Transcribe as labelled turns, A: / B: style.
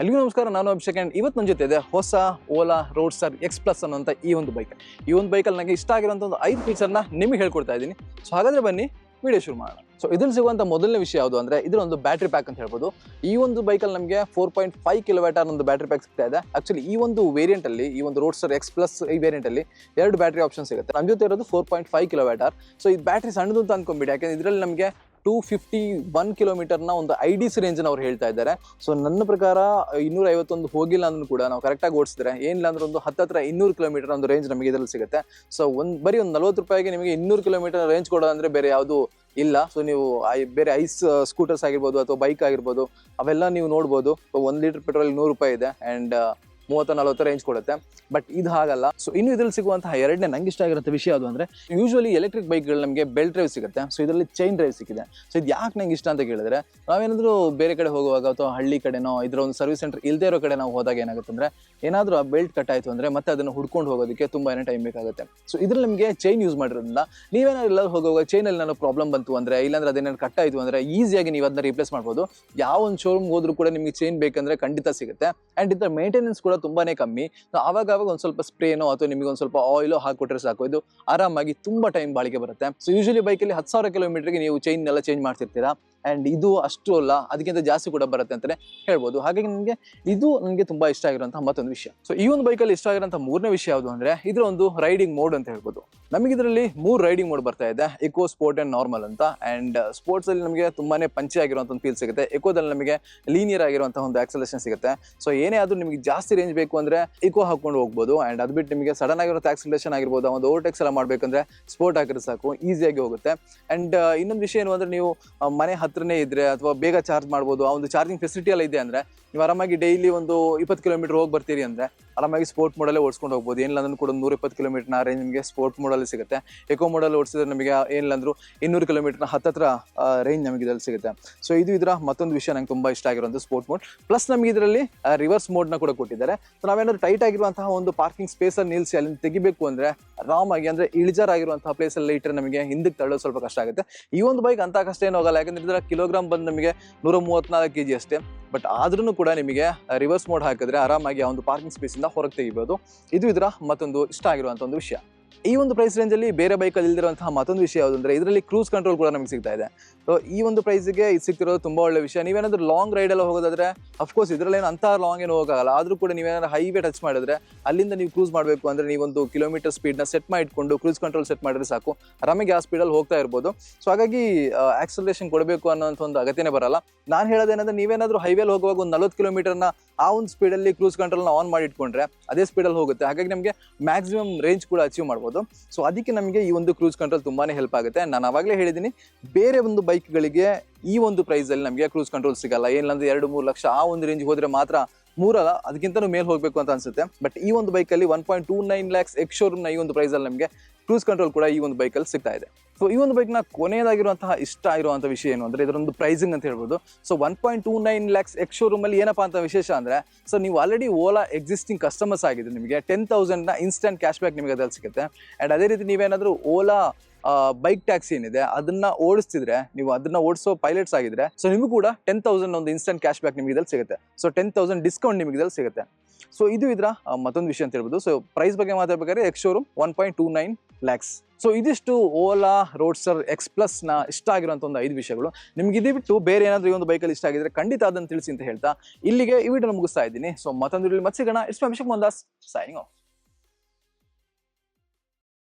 A: ಅಲ್ಲಿಗೂ ನಮಸ್ಕಾರ, ನಾನು ಅಭಿಷೇಕ್ ಅಂಡ್ ಇವತ್ತು ನನ್ನ ಜೊತೆ ಇದೆ ಹೊಸ Ola roadster X plus ಅನ್ನೋಂಥ ಈ ಒಂದು ಬೈಕ್ ಈ ಒಂದು ಬೈಕಲ್ಲಿ ನನಗೆ ಇಷ್ಟ ಆಗಿರೋಂಥ ಒಂದು ಐದು ಫೀಚರ್ನ ನಿಮಗೆ ಹೇಳ್ಕೊಡ್ತಾ ಇದ್ದೀನಿ. ಸೊ ಹಾಗಾದರೆ ಬನ್ನಿ ವಿಡಿಯೋ ಶುರು ಮಾಡೋಣ. ಸೊ ಇದ್ರಲ್ಲಿ ಸಿಗುವಂಥ ಮೊದಲನೇ ವಿಷಯ ಯಾವುದು ಅಂದರೆ ಇದರ ಒಂದು ಬ್ಯಾಟ್ರಿ ಪ್ಯಾಕ್ ಅಂತ ಹೇಳ್ಬೋದು. ಈ ಒಂದು ಬೈಕಲ್ಲಿ ನಮಗೆ ಫೋರ್ ಪಾಯಿಂಟ್ ಫೈವ್ ಕಿಲೋಮೀಟರ್ ಒಂದು ಬ್ಯಾಟ್ರಿ ಪ್ಯಾಕ್ ಸಿಗ್ತಾ ಇದೆ. ಆಕ್ಚುಲಿ ಈ ಒಂದು ವೇರಿಯಂಟಲ್ಲಿ ಈ ಒಂದು ರೋಡ್ ಸ್ಟಾರ್ ಎಕ್ಸ್ ಪ್ಲಸ್ ಈ ವೇರಿಯಂಟಲ್ಲಿ ಎರಡು ಬ್ಯಾಟ್ರಿ ಆಪ್ಷನ್ ಸಿಗುತ್ತೆ. ನಮ್ಮ ಜೊತೆ ಇರೋದು four point five kilometre so ಈ ಬ್ಯಾಟ್ರಿ ಸಣ್ಣದು ಅಂತ ಅನ್ಕೊಂಬಿಡಿ ಯಾಕಂದ್ರೆ ಇದರಲ್ಲಿ ನಮಗೆ ಟೂ ಫಿಫ್ಟಿ ಒನ್ ಕಿಲೋಮೀಟರ್ನ ಒಂದು ಐ ಡಿ ಸಿ ರೇಂಜ್ ಅವ್ರು ಹೇಳ್ತಾ ಇದ್ದಾರೆ. ಸೊ ನನ್ನ ಪ್ರಕಾರ ಇನ್ನೂರ ಐವತ್ತೊಂದು ಹೋಗಿಲ್ಲ ಅಂದ್ರೂ ಕೂಡ ನಾವು ಕರೆಕ್ಟಾಗಿ ಓಡಿಸಿದ್ರೆ ಏನಿಲ್ಲ ಅಂದ್ರೆ ಒಂದು ಹತ್ತತ್ರ ಇನ್ನೂರು ಕಿಲೋಮೀಟರ್ ಒಂದು ರೇಂಜ್ ನಮಗೆ ಇದರಲ್ಲಿ ಸಿಗುತ್ತೆ. ಸೊ ಒಂದು ಬರೀ ಒಂದು ನಲ್ವತ್ತು ರೂಪಾಯಿಗೆ ನಿಮಗೆ ಇನ್ನೂರು ಕಿಲೋಮೀಟರ್ ರೇಂಜ್ ಕೊಡೋದಂದ್ರೆ ಬೇರೆ ಯಾವುದು ಇಲ್ಲ. ಸೊ ನೀವು ಬೇರೆ ಐಸ್ ಸ್ಕೂಟರ್ಸ್ ಆಗಿರ್ಬೋದು ಅಥವಾ ಬೈಕ್ ಆಗಿರ್ಬೋದು, ಅವೆಲ್ಲ ನೀವು ನೋಡ್ಬೋದು. ಒಂದು ಲೀಟರ್ ಪೆಟ್ರೋಲ್ ನೂರು ರೂಪಾಯಿ ಇದೆ. ಆ್ಯಂಡ್ ಮೂವತ್ತ ನಲವತ್ತು ರೇಂಜ್ ಕೊಡುತ್ತೆ. ಬಟ್ ಇದು ಹಾಗಲ್ಲ. ಸೊ ಇನ್ನು ಇದ್ರಲ್ಲಿ ಸಿಗುವಂತಹ ಎರಡನೇ ನಂಗೆ ಇಷ್ಟ ಆಗಿರೋ ವಿಷಯ ಅದು ಅಂದ್ರೆ ಯೂಶುವಲಿ ಎಲೆಕ್ಟ್ರಿಕ್ ಬೈಕ್ಗಳು ನಮಗೆ ಬೆಲ್ಟ್ ಡ್ರೈವ್ ಸಿಗುತ್ತೆ. ಸೊ ಇದರಲ್ಲಿ ಚೈನ್ ಡ್ರೈವ್ ಸಿಕ್ಕಿದೆ. ಸೊ ಇದು ಯಾಕೆ ನಂಗೆ ಇಷ್ಟ ಅಂತ ಕೇಳಿದ್ರೆ, ನಾವೇನಾದ್ರೂ ಬೇರೆ ಕಡೆ ಹೋಗುವಾಗ ಅಥವಾ ಹಳ್ಳಿ ಕಡೆನೋ, ಇದರ ಒಂದು ಸರ್ವಿಸ್ ಸೆಂಟರ್ ಇಲ್ಲದೆ ಇರೋ ಕಡೆ ನಾವು ಹೋದಾಗ ಏನಾಗುತ್ತೆ ಅಂದ್ರೆ, ಏನಾದ್ರೂ ಆ ಬೆಲ್ಟ್ ಕಟ್ ಆಯ್ತು ಅಂದ್ರೆ ಮತ್ತೆ ಅದನ್ನು ಹುಡ್ಕೊಂಡು ಹೋಗೋದಕ್ಕೆ ತುಂಬಾನೇ ಟೈಮ್ ಬೇಕಾಗುತ್ತೆ. ಸೊ ಇದ್ರಲ್ಲಿ ನಿಮಗೆ ಚೈನ್ ಯೂಸ್ ಮಾಡಿರೋದ್ರಿಂದ, ನೀವೇನಾದ್ರು ಎಲ್ಲರೂ ಹೋಗುವಾಗ ಚೈನಲ್ಲಿ ನಾನು ಪ್ರಾಬ್ಲಮ್ ಬಂತು ಅಂದ್ರೆ, ಇಲ್ಲಾಂದ್ರೆ ಅದೇನಾದ್ರು ಕಟ್ ಆಯ್ತು ಅಂದ್ರೆ ಈಸಿಯಾಗಿ ನೀವು ಅದನ್ನ ರಿಪ್ಲೇಸ್ ಮಾಡ್ಬೋದು. ಯಾವ ಒಂದು ಶೋರೂಮ್ ಹೋದ್ರೂ ಕೂಡ ನಿಮಗೆ ಚೈನ್ ಬೇಕಂದ್ರೆ ಖಂಡಿತ ಸಿಗುತ್ತೆ. ಅಂಡ್ ಇದರ ಮೇಂಟೆನೆನ್ಸ್ ಕೂಡ ತುಂಬಾನೇ ಕಮ್ಮಿ. ಅವಾಗ ಅವಾಗ ಒಂದು ಸ್ವಲ್ಪ ಸ್ಪ್ರೇನೋ ಅಥವಾ ನಿಮಗೆ ಒಂದ್ ಸ್ವಲ್ಪ ಆಯಿಲೋ ಹಾಕೊಟ್ರೆ ಸಾಕು. ಇದು ಆರಾಮಾಗಿ ತುಂಬಾ ಟೈಮ್ ಬಾಳಿಕೆ ಬರುತ್ತೆ. ಸೊ ಯೂಶಲಿ ಬೈಕಲ್ಲಿ ಹತ್ತು ಸಾವಿರ ಕಿಲೋಮೀಟರ್ಗೆ ನೀವು ಚೈನ್ ಎಲ್ಲ ಚೇಂಜ್ ಮಾಡ್ತಿರ್ತೀರಾ? ಅಂಡ್ ಇದು ಅಷ್ಟು ಅಲ್ಲ, ಅದಕ್ಕಿಂತ ಜಾಸ್ತಿ ಕೂಡ ಬರುತ್ತೆ ಅಂತಾನೆ ಹೇಳ್ಬೋದು. ಹಾಗಾಗಿ ನನಗೆ ಇದು ನನಗೆ ತುಂಬ ಇಷ್ಟ ಆಗಿರುವಂತಹ ಮತ್ತೊಂದು ವಿಷಯ. ಸೊ ಈ ಒಂದು ಬೈಕಲ್ಲಿ ಇಷ್ಟ ಆಗಿರುವಂತಹ ಮೂರನೇ ವಿಷಯ ಯಾವುದು ಅಂದರೆ, ಇದರ ಒಂದು ರೈಡಿಂಗ್ ಮೋಡ್ ಅಂತ ಹೇಳ್ಬೋದು. ನಮಗೆ ಇದರಲ್ಲಿ ಮೂರು ರೈಡಿಂಗ್ ಮೋಡ್ ಬರ್ತಾ ಇದೆ ಎಕೋ ಸ್ಪೋರ್ಟ್ ಆ್ಯಂಡ್ ನಾರ್ಮಲ್ ಅಂತ. ಆ್ಯಂಡ್ ಸ್ಪೋರ್ಟ್ಸಲ್ಲಿ ನಮಗೆ ತುಂಬಾ ಪಂಚಿ ಆಗಿರುವಂಥ ಒಂದು ಫೀಲ್ ಸಿಗುತ್ತೆ. ಎಕೋದಲ್ಲಿ ನಮಗೆ ಲೀನಿಯರ್ ಆಗಿರುವಂಥ ಒಂದು ಆಕ್ಸಲೇಷನ್ ಸಿಗುತ್ತೆ. ಸೊ ಏನೇ ಆದರೂ ನಿಮಗೆ ಜಾಸ್ತಿ ರೇಂಜ್ ಬೇಕು ಅಂದರೆ ಇಕೋ ಹಾಕೊಂಡು ಹೋಗ್ಬೋದು. ಆ್ಯಂಡ್ ಅದು ಬಿಟ್ಟು ನಿಮಗೆ ಸಡನ್ ಆಗಿರೋ ಆಕ್ಸಲೇಷನ್ ಆಗಿರ್ಬೋದು, ಒಂದು ಓವರ್ಟೆಕ್ಸ್ ಎಲ್ಲ ಮಾಡಬೇಕಂದ್ರೆ ಸ್ಪೋರ್ಟ್ ಹಾಕಿದ್ರೆ ಸಾಕು ಈಸಿಯಾಗಿ ಹೋಗುತ್ತೆ. ಆ್ಯಂಡ್ ಇನ್ನೊಂದು ವಿಷಯ ಏನು ಅಂದರೆ, ನೀವು ಮನೆ ಹತ್ರನೇ ಇದ್ರೆ ಅಥವಾ ಬೇಗ ಚಾರ್ಜ್ ಮಾಡ್ಬೋದು, ಆ ಒಂದು ಚಾರ್ಜಿಂಗ್ ಫೆಸಿಲಿಟಿ ಎಲ್ಲ ಇದೆ ಅಂದ್ರೆ, ನೀವು ಆರಾಮಾಗಿ ಡೈಲಿ ಒಂದು ಇಪ್ಪತ್ತು ಕಿಲೋಮೀಟರ್ ಹೋಗಿ ಬರ್ತೀರಿ ಅಂದ್ರೆ ಆರಾಮಾಗಿ ಸ್ಪೋರ್ಟ್ ಮೋಡಲ್ಲೇ ಓಡಿಸ್ಕೊಂಡು ಹೋಗ್ಬೋದು. ಏನಿಲ್ಲ ಅಂದ್ರೂ ಕೂಡ ನೂರ ಇಪ್ಪತ್ತು ಕಿಲೋಮೀಟರ್ನ ರೇಂಜ್ ನಿಮಗೆ ಸ್ಪೋರ್ಟ್ ಮೋಡಲ್ಲಿ ಸಿಗುತ್ತೆ. ಎಕೋ ಮೋಡಲ್ ಓಡಿಸಿದ್ರೆ ನಮಗೆ, ಏನಿಲ್ಲ ಅಂದ್ರೂ ಇನ್ನೂರು ಕಿಲೋಮೀಟರ್ನ ಹತ್ತತ್ರ ರೇಂಜ್ ನಮಗೆ ಇದರಲ್ಲಿ ಸಿಗುತ್ತೆ. ಸೊ ಇದು ಇದರ ಮತ್ತೊಂದು ವಿಷಯ ನಂಗೆ ತುಂಬ ಇಷ್ಟ ಆಗಿರುವಂಥ ಸ್ಪೋರ್ಟ್ ಮೋಡ್ ಪ್ಲಸ್ ನಮಗೆ ಇದರಲ್ಲಿ ರಿವರ್ಸ್ ಮೋಡ್ನ ಕೂಡ ಕೊಟ್ಟಿದ್ದಾರೆ. ಸೊ ನಾವೇನಾದ್ರು ಟೈಟ್ ಆಗಿರುವಂತಹ ಒಂದು ಪಾರ್ಕಿಂಗ್ ಸ್ಪೇಸಲ್ಲಿ ನಿಲ್ಲಿಸಿ ಅಲ್ಲಿ ತೆಗಿಬೇಕು ಅಂದರೆ ಆರಾಮಾಗಿ, ಅಂದರೆ ಇಳಿಜಾರಾಗಿರುವಂತಹ ಪ್ಲೇಸಲ್ಲಿ ಇಟ್ಟರೆ ನಮಗೆ ಹಿಂದಕ್ಕೆ ತಳ್ಳೋದು ಸ್ವಲ್ಪ ಕಷ್ಟ ಆಗುತ್ತೆ. ಈ ಒಂದು ಬೈಕ್ ಅಂತ ಕಷ್ಟ ಏನು ಹೋಗಲ್ಲ. ಯಾಕಂದ್ರೆ ಇದರ ಕಿಲೋಗ್ರಾಮ್ ಬಂದು ನಮಗೆ ನೂರ ಮೂವತ್ನಾಲ್ಕು ಕೆ ಜಿ ಅಷ್ಟೇ. ಬಟ್ ಆದ್ರೂ ಕೂಡ ನಿಮಗೆ ರಿವರ್ಸ್ ಮೋಡ್ ಹಾಕಿದ್ರೆ ಆರಾಮಾಗಿ ಆ ಒಂದು ಪಾರ್ಕಿಂಗ್ ಸ್ಪೇಸ್ ಇಂದ ಹೊರಗೆ ತೆಗಿಬಹುದು ಇದು ಇದರ ಮತ್ತೊಂದು ಇಷ್ಟ ಆಗಿರುವಂಥ ಒಂದು ವಿಷಯ. ಈ ಒಂದು ಪ್ರೈಸ್ ರೇಂಜ್ ಅಲ್ಲಿ ಬೇರೆ ಬೈಕಲ್ಲಿ ಇಲ್ದಿರುವಂತಹ ಮತ್ತೊಂದು ವಿಷಯ ಯಾವುದು ಅಂದ್ರೆ ಇದರಲ್ಲಿ ಕ್ರೂಸ್ ಕಂಟ್ರೋಲ್ ಕೂಡ ನಮಗೆ ಸಿಗ್ತಾ ಇದೆ. ಸೊ ಈ ಒಂದು ಪ್ರೈಸ್ಗೆ ಇದು ಸಿಗ್ತಿರೋದು ತುಂಬಾ ಒಳ್ಳೆ ವಿಷಯ. ನೀವೇನಾದರೂ ಲಾಂಗ್ ರೈಡ್ ಹೋಗೋದಾದರೆ ಅಫ್ಕೋರ್ಸ್ ಇದರಲ್ಲಿ ಏನು ಅಂತ ಲಾಂಗ್ ಏನು ಹೋಗಲ್ಲ. ಆದ್ರೂ ಕೂಡ ನೀವೇನಾದ್ರೂ ಹೈವೇ ಟಚ್ ಮಾಡಿದ್ರೆ, ಅಲ್ಲಿಂದ ನೀವು ಕ್ರೂಸ್ ಮಾಡಬೇಕು ಅಂದ್ರೆ ನೀವೊಂದು ಕಿಲೋಮೀಟರ್ ಸ್ಪೀಡ್ನ ಸೆಟ್ ಮಾಡಿ ಇಟ್ಕೊಂಡು ಕ್ರೂಸ್ ಕಂಟ್ರೋಲ್ ಸೆಟ್ ಮಾಡಿದ್ರೆ ಸಾಕು. ಆರಾಮಾಗಿ ಆ ಸ್ಪೀಡಲ್ಲಿ ಹೋಗ್ತಾ ಇರ್ಬೋದು. ಸೊ ಹಾಗಾಗಿ ಆಕ್ಸಲೇಷನ್ ಕೊಡಬೇಕು ಅನ್ನೋಂಥ ಒಂದು ಅಗತ್ಯನೇ ಬರಲ್ಲ. ನಾನು ಹೇಳೋದೇನಂದ್ರೆ ನೀವೇನಾದ್ರೂ ಹೈವೇಲಿ ಹೋಗುವಾಗ ಒಂದು ನಲ್ವತ್ತು ಕಿಲೋಮೀಟರ್ನ ಆ ಒಂದು ಸ್ಪೀಡಲ್ಲಿ ಕ್ರೂಸ್ ಕಂಟ್ರೋಲ್ನ ಆನ್ ಮಾಡಿ ಇಟ್ಕೊಂಡ್ರೆ ಅದೇ ಸ್ಪೀಡಲ್ಲಿ ಹೋಗುತ್ತೆ. ಹಾಗಾಗಿ ನಮಗೆ ಮ್ಯಾಕ್ಸಿಮಮ್ ರೇಂಜ್ ಕೂಡ ಅಚೀವ್ ಮಾಡ್ಬೋದು. ಸೊ ಅದಕ್ಕೆ ನಮಗೆ ಈ ಒಂದು ಕ್ರೂಸ್ ಕಂಟ್ರೋಲ್ ತುಂಬಾನೇ ಹೆಲ್ಪ್ ಆಗುತ್ತೆ. ನಾನು ಆವಾಗಲೇ ಹೇಳಿದ್ದೀನಿ ಬೇರೆ ಒಂದು ಬೈಕ್ಗಳಿಗೆ ಈ ಒಂದು ಪ್ರೈಸಲ್ಲಿ ನಮಗೆ ಕ್ರೂಸ್ ಕಂಟ್ರೋಲ್ ಸಿಗಲ್ಲ. ಏನಿಲ್ಲ ಎರಡು ಮೂರು ಲಕ್ಷ ಆ ಒಂದು ರೇಂಜ್ ಹೋದರೆ ಮಾತ್ರ ಮೂರಲ್ಲ ಅದಕ್ಕಿಂತ ಮೇಲೆ ಹೋಗಬೇಕು ಅಂತ ಅನ್ಸುತ್ತೆ. ಬಟ್ ಈ ಒಂದು ಬೈಕಲ್ಲಿ one point two nine lakhs ex ಶೋರೂಮ್ನ ಈ ಒಂದು ಪ್ರೈಸಲ್ಲಿ ನಮಗೆ ಕ್ರೂಸ್ ಕಂಟ್ರೋಲ್ ಕೂಡ ಈ ಒಂದು ಬೈಕಲ್ಲಿ ಸಿಗ್ತಾ ಇದೆ. ಸೊ ಈ ಒಂದು ಬೈಕ್ನ ಕೊನೆಯದಾಗಿರುವಂತಹ ಇಷ್ಟ ಇರುವಂತಹ ವಿಷಯ ಏನು ಅಂದ್ರೆ ಇದರೊಂದು ಪ್ರೈಸಿಂಗ್ ಅಂತ ಹೇಳ್ಬೋದು. So one point two nine lakhs ex ಏನಪ್ಪಾ ಅಂತ ವಿಶೇಷ ಅಂದ್ರೆ ಸೊ ನೀವು ಆಲ್ರೆಡಿ ಓಲಾ ಎಕ್ಸಿಸ್ಟಿಂಗ್ ಕಸ್ಟಮರ್ಸ್ ಆಗಿದೆ ನಿಮಗೆ. ಟೆನ್ ತೌಸಂಡ್ನ ಇನ್ಸ್ಟೆಂಟ್ ಕ್ಯಾಶ್ ಬ್ಯಾಕ್ ನಿಮಗೆ ಅದರಲ್ಲಿ ಸಿಗುತ್ತೆ. ಆ್ಯಂಡ್ ಅದೇ ರೀತಿ ನೀವೇನಾದರೂ ಓಲಾ ಬೈಕ್ ಟ್ಯಾಕ್ಸಿ ಏನಿದೆ, ಅದನ್ನ ಓಡಿಸ್ತಿದ್ರೆ, ನೀವು ಅದನ್ನ ಓಡಿಸೋ ಪೈಲಟ್ಸ್ ಆಗಿದ್ರೆ ಸೊ ನಿಮಗೂ ಕೂಡ ಟೆನ್ ತೌಸಂಡ್ ಒಂದು ಇನ್ಸ್ಟೆಂಟ್ ಕ್ಯಾಶ್ ಬ್ಯಾಕ್ ನಿಮಗೆ ಇದ್ರಲ್ಲಿ ಸಿಗುತ್ತೆ. ಸೊ ಟೆನ್ ತೌಸಂಡ್ ಡಿಸ್ಕೌಂಟ್ ನಿಮಗೆ ಇದ್ರಲ್ಲಿ ಸಿಗುತ್ತೆ. ಸೊ ಇದು ಇದರ ಮತ್ತೊಂದು ವಿಷಯ ಅಂತ ಹೇಳ್ಬೋದು. ಸೊ ಪ್ರೈಸ್ ಬಗ್ಗೆ ಮಾತಾಡ್ಬೇಕಾದ್ರೆ ex showroom one point two nine lakhs so ಇದಿಷ್ಟು ಓಲಾ ರೋಡ್ಸರ್ ಎಕ್ಸ್ ಪ್ಲಸ್ನ ಇಷ್ಟ ಆಗಿರುವಂಥ ಒಂದು ಐದು ವಿಷಯಗಳು. ನಿಮ್ಗೆ ಇದು ಬಿಟ್ಟು ಬೇರೆ ಏನಾದರೂ ಈ ಒಂದು ಬೈಕಲ್ಲಿ ಇಷ್ಟ ಆಗಿದ್ರೆ ಖಂಡಿತ ಅದನ್ನು ತಿಳಿಸಿ ಅಂತ ಹೇಳ್ತಾ ಇಲ್ಲಿಗೆ ಈ ವಿಡಿಯೋ ಮುಗಿಸ್ತಾ ಇದ್ದೀನಿ. ಸೊ ಮತ್ತೊಂದು ಮತ್ತೆ ಸಿಗೋಣ. It's Abhishek Mandas signing off